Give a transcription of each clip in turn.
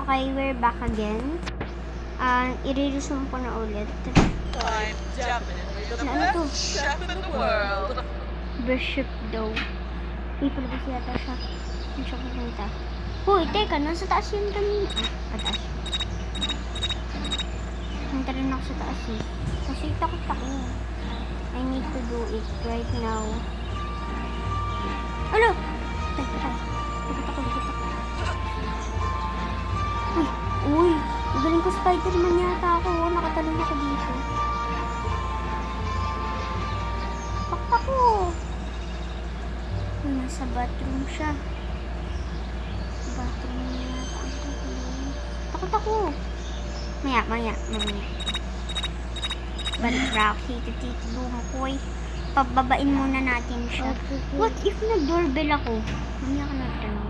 Okay, we're back again. Uh, i-resume ko na ulit. I'm definitely the Ano best chef in the world. Bishop daw. Palabas yata siya. Ano siya pupunta? Hoy, teka, nasa taas yun kanina. Ah, pataas. Punta rin ako sa taas eh. Kasi takot ako. I need to do it right now. Ano? Teka, teka. Takot ako, takot ako. Uy, uy. Magaling ko Spider-Man yata ako. oh. Nakatalong ako dito. Ako. Uy, nasa bathroom siya. Bathroom niya yata. Takot ako. Maya, maya, maya. Balik Rocky, tutitulungan ko eh. Pababain muna natin siya. What if nag-doorbell ako? Mamaya ka nagtanong.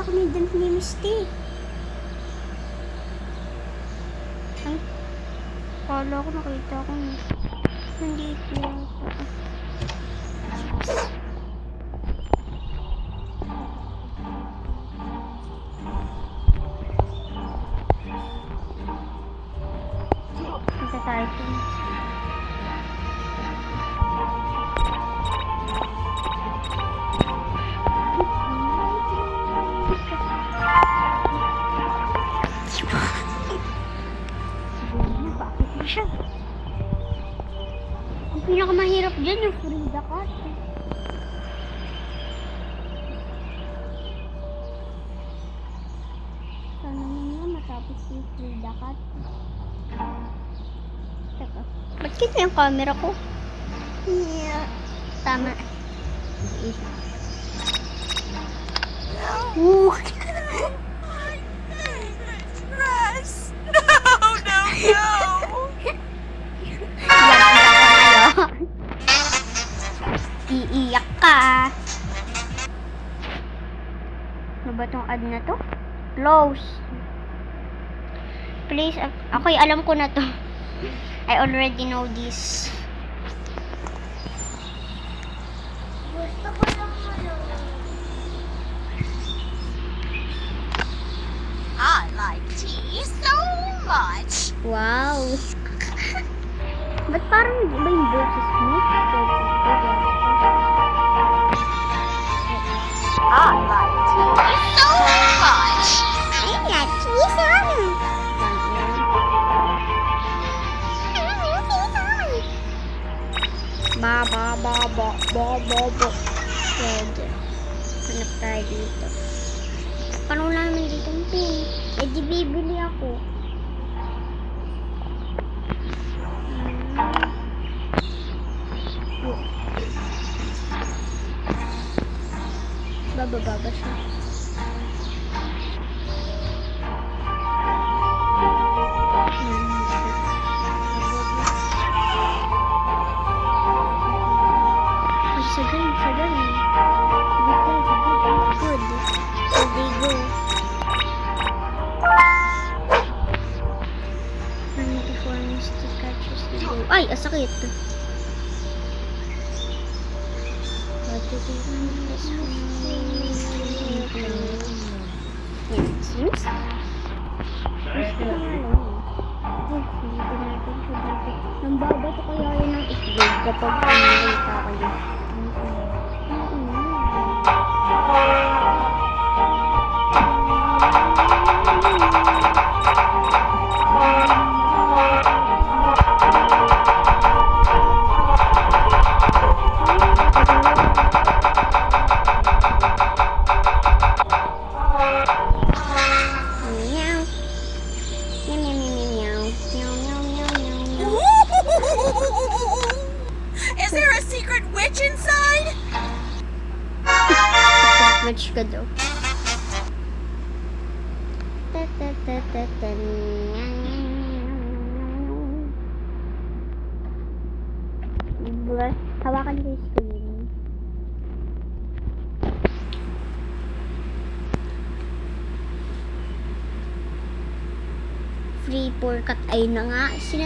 nakita may dyan ni Misty. Ay, kala ko nakita ko na. Nandito Sabihin na, bakit ba siya? Ang pinakamahirap dyan yung Frida Cut. Sana naman matapos yung Frida Cut. Teka, ba't kita yung camera ko? Yeah. Tama. Ooh. Dress. No, no, no. Iiyak ka. Ano ba tong ad na to? Close. Please, ak- ako'y alam ko na to. I already know this.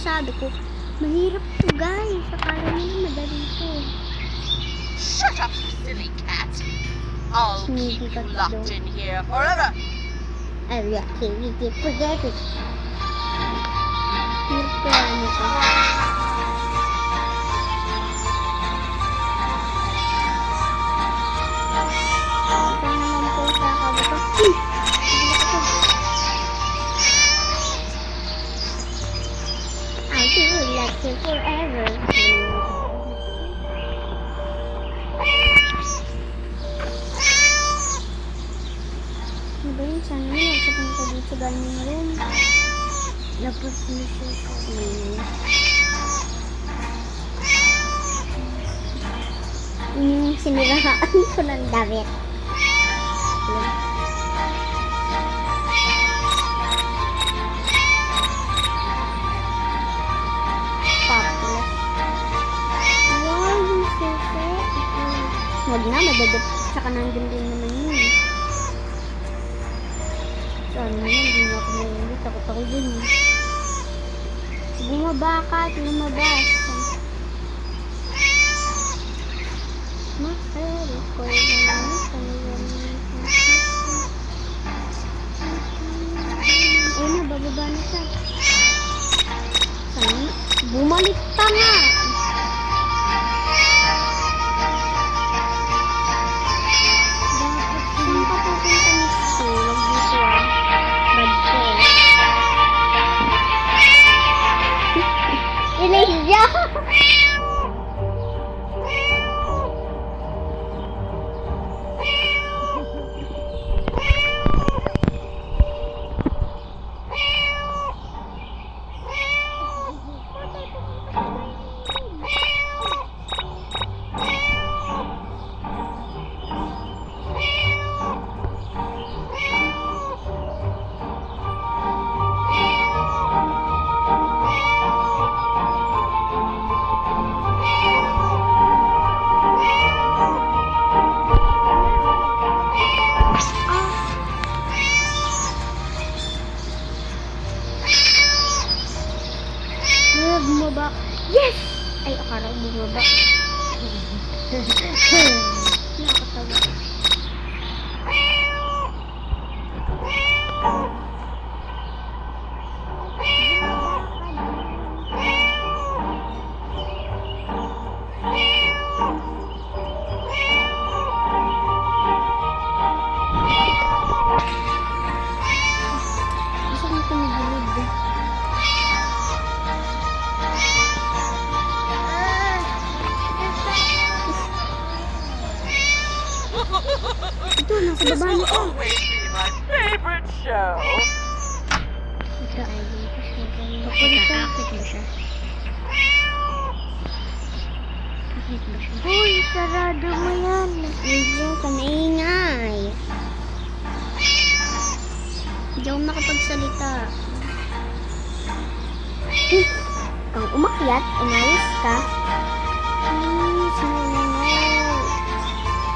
Sinasabi ko, mahirap to guys. Akala nila madali to. Shut up, you silly cat. I'll keep you locked in here forever. Ay, okay, we did forget it. Hirap nito. I'll do like you forever. Ano ba yun? Sana yun. Nagsapunta dito sa dining room. Lapos mo siya sa hmm. Yun yung sinirahaan ko ng damit. Yun. Huwag na, madadap. Saka nandun din naman yun. Saan yan? Hindi na ako may Takot ako dun. eh. Bumaba ka at lumabas. Mahal ko naman Ayun na, bababa na siya. Saan na? Bumalik pa nga!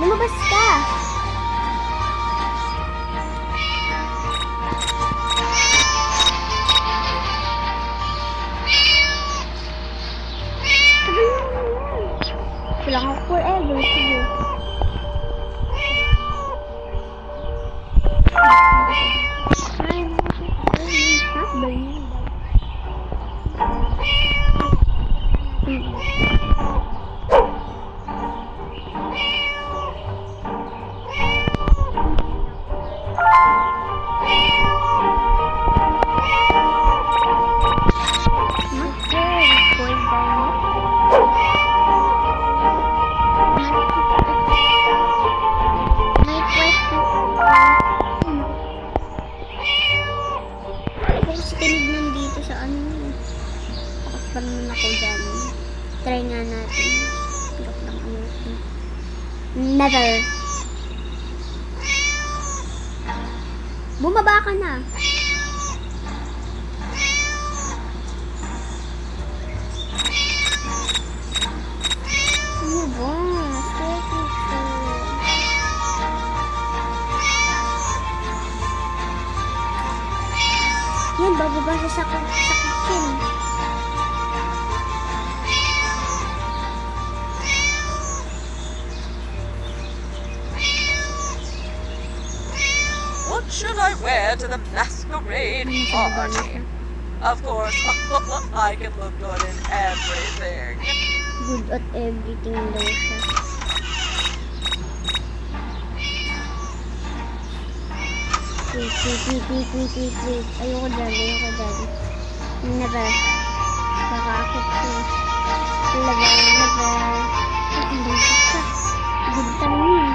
Lumabas ka. tinig nun dito sa ano. Pakapal nun eh. ako dyan. Try nga natin. Pirok ng ano. Never. Bumaba ka na. bababa siya sa, sa kitchen. What should I wear to the masquerade party? Of course, I can look good in everything. Good at everything daw. Wait, wait, wait, wait, wait, wait, wait. Ayoko dyan, ayoko dyan. Never. Nakakakit ko. Talaga, never. Ang bigkas. Bigtan mo.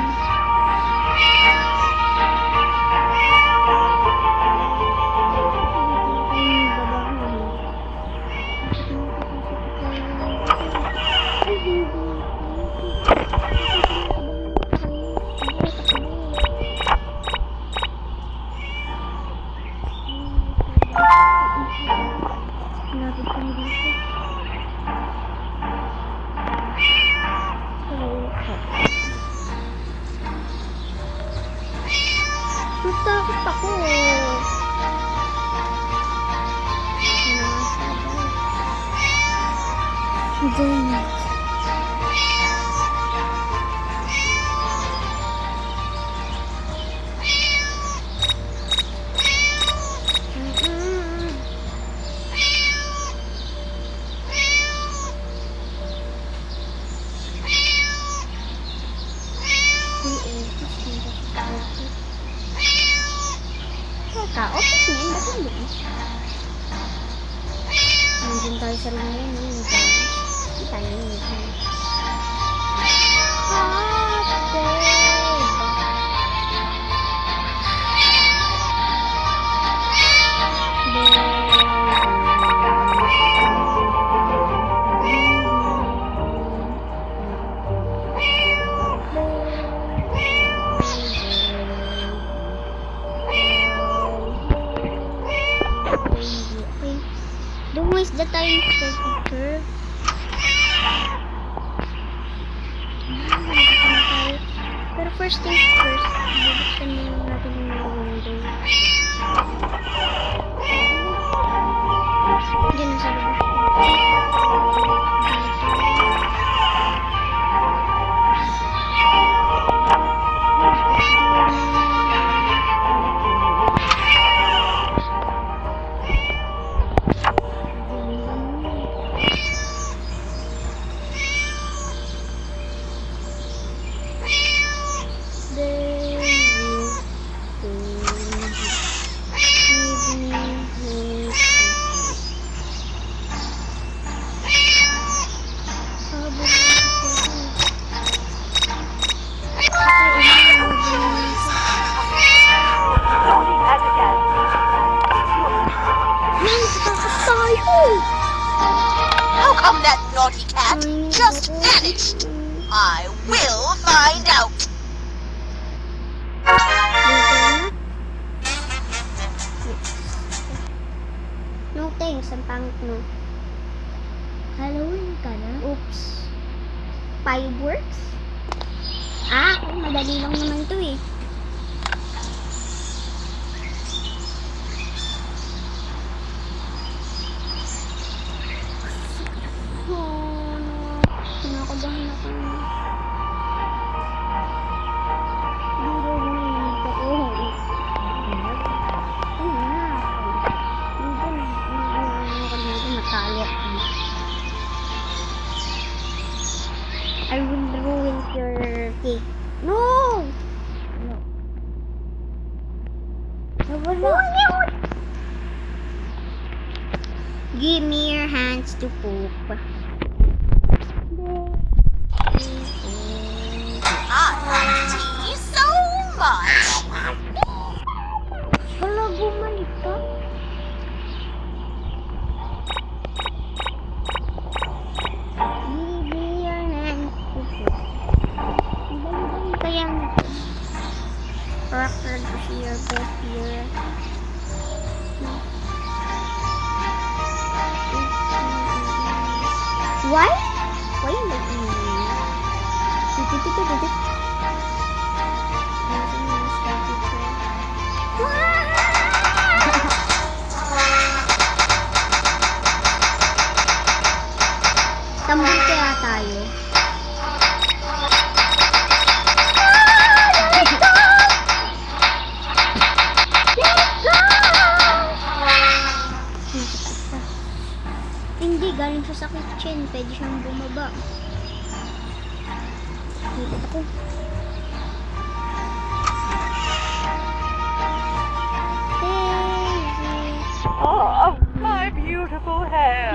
record of not birth year. Why? You making me? Também siya. Pwede siyang bumaba. Dito ako. Oh, my beautiful hair.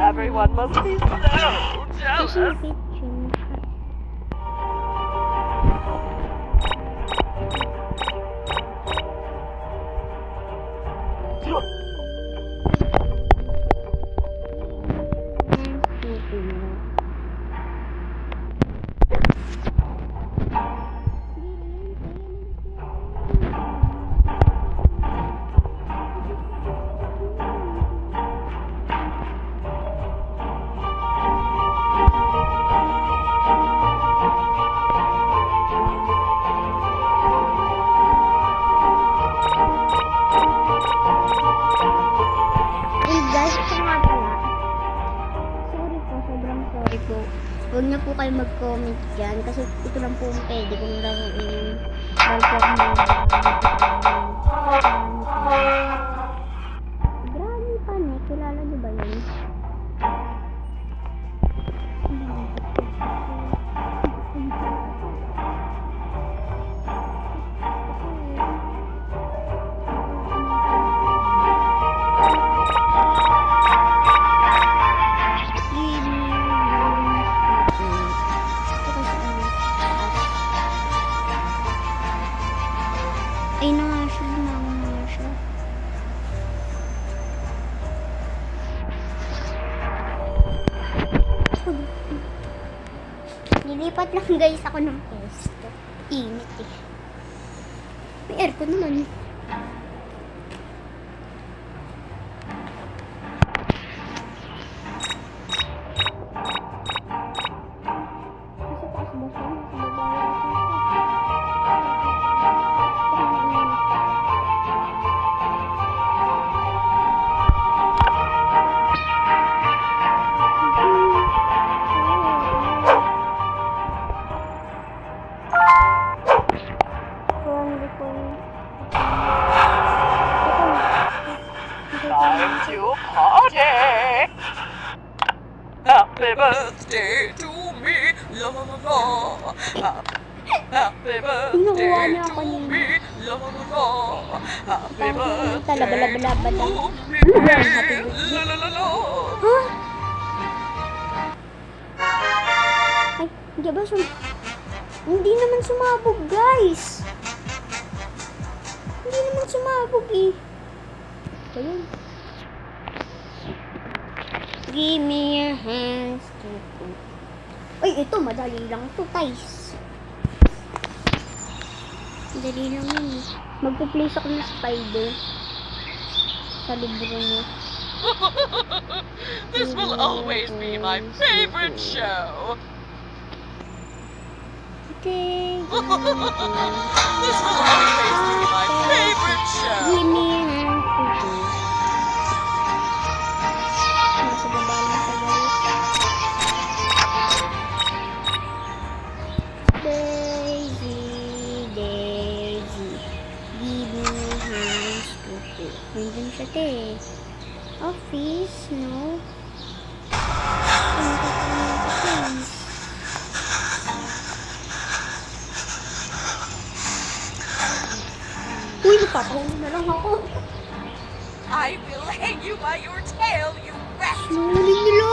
Everyone must be so jealous. Ito lang po ang pwede kung laruin. Dahil po ako Ay, hindi ba sum... Hindi naman sumabog, guys. Hindi naman sumabog, eh. Ayun. Give me your hands to go. Ay, ito, madali lang to, guys. Madali lang yun, eh. Magpo-place ako ng spider. Sa libro niya. this will always be my favorite show. Take This will always my favorite show. Give me a hand to do. Nasa baba lang siya, guys. Daisy, Daisy, give me hands do. Nandun siya, te. Office, no? Ano ka pa napapahuli na lang ako. I will hang you by your tail, you rat! Nahuli nila!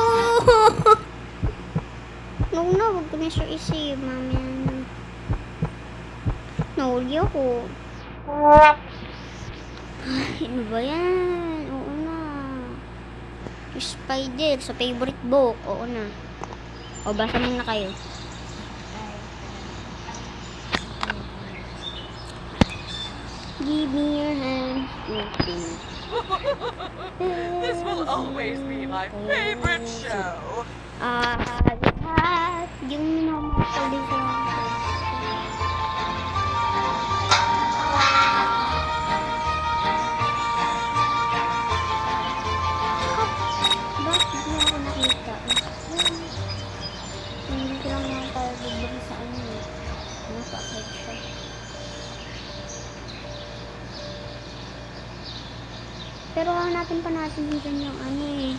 Naku na, huwag ko na siya isip. Mamaya na. Nahuli ako. Ay, ano ba yan? Oo na. Spider sa favorite book. Oo na. O, basa muna kayo. Give me your hand. This will always be my favorite show. Ah, lahat. Yung minamahal sa dyan yung ano eh.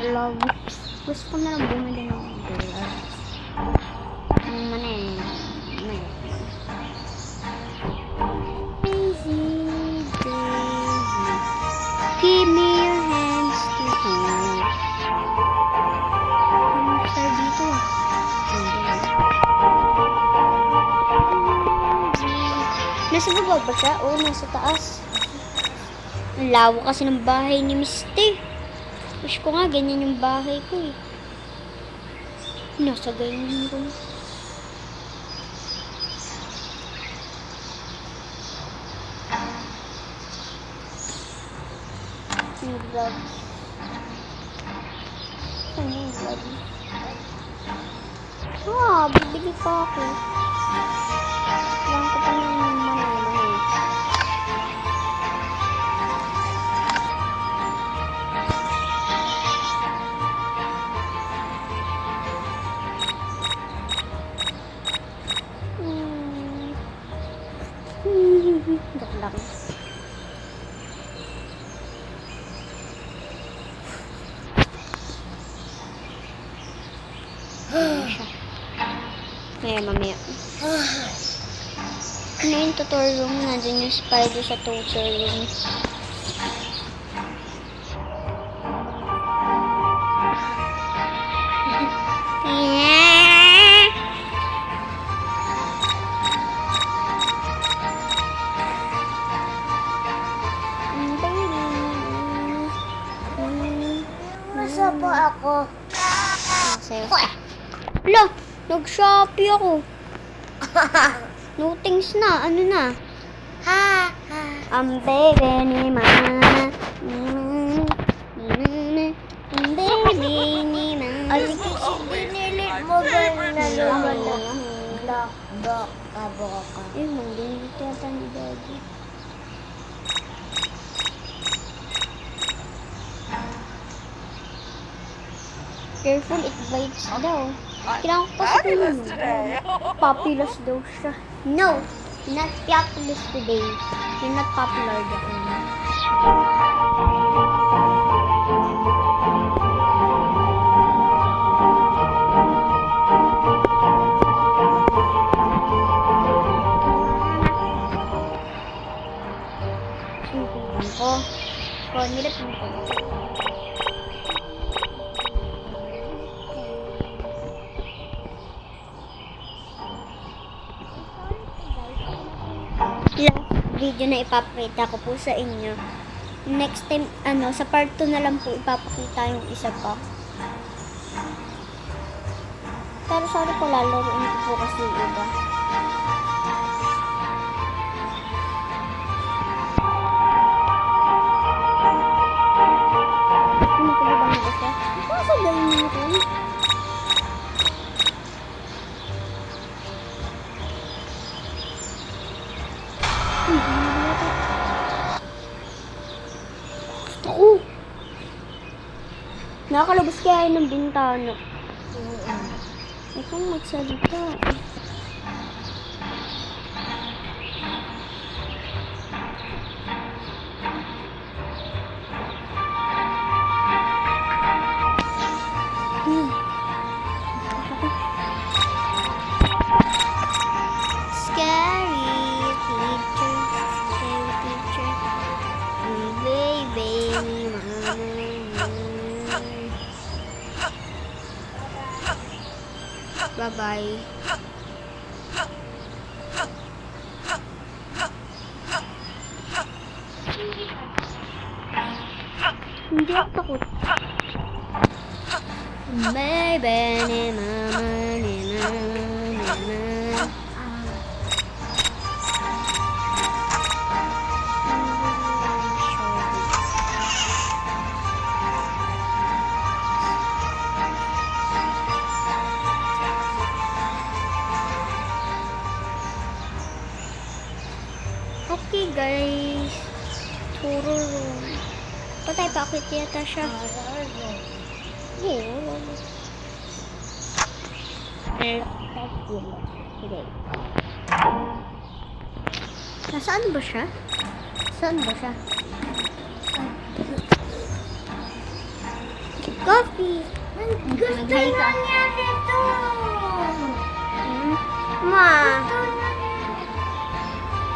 Gloves. Gusto ko na lang bumili ng. Ano man eh. Daisy, Daisy. Give me your hands to hold. Ah? Nasa baba ba siya? Oo, nasa taas. Ang lawak kasi ng bahay ni Misty. Wish ko nga ganyan yung bahay ko eh. Nasa ganyan ko na. Yung gloves. Saan yung gloves? Ah, bibili pa ako. Lang ko pa ng siya. Maya, mamaya. Ano yung tutorial room? Nandun yung spider sa tutorial room. Ako. No things na, ano na. Ha, ha. Ang baby ni mama. Ang baby ni mama. Ano kasi binili mo ba na naman na block, block, kabo ka? Eh, hindi yata ni daddy. Careful, it bites daw. Kailangan ko today. Populous daw siya. No, not populous today. You're not popular. Tingnan ko. Ko, nilapin na ipapakita ko po sa inyo. Next time, ano, sa part 2 na lang po ipapakita yung isa pa. Pero sorry po, lalaroin ko po kasi yung iba. Kaya ng bintana. Ikaw magsalita. Bye-bye. Patay pa ako yata siya. Oo. Nasaan ba siya? Saan ba siya? Coffee! Gusto Nag-hi na niya dito. Hmm? Ma!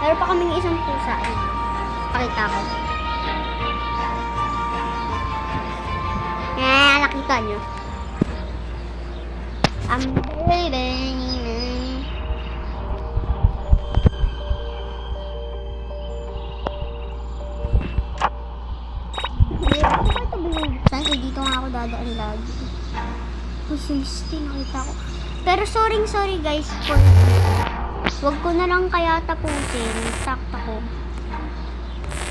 Meron pa kaming isang pusa. Pakita ko. Eh, nakita nyo. Ang baby. Binubuksan? Eh, dito nga ako dadaan lagi. Uy, si Misty, nakita ko. Pero sorry, sorry guys. For, wag ko na lang kaya tapusin. Sakta ko.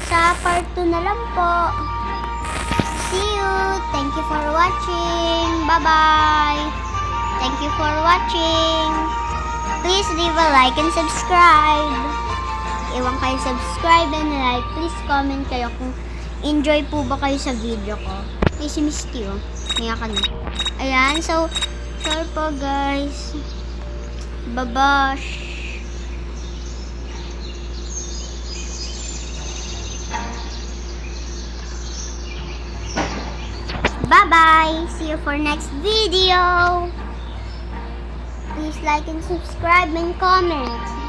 Sa part 2 na lang po. See you. Thank you for watching. Bye-bye. Thank you for watching. Please leave a like and subscribe. Iwan kayo subscribe and like. Please comment kayo kung enjoy po ba kayo sa video ko. Ay, si Misty, oh. Niya ka na. Ayan, so, sorry po, guys. Babash. Bye-bye. See you for next video. Please like and subscribe and comment.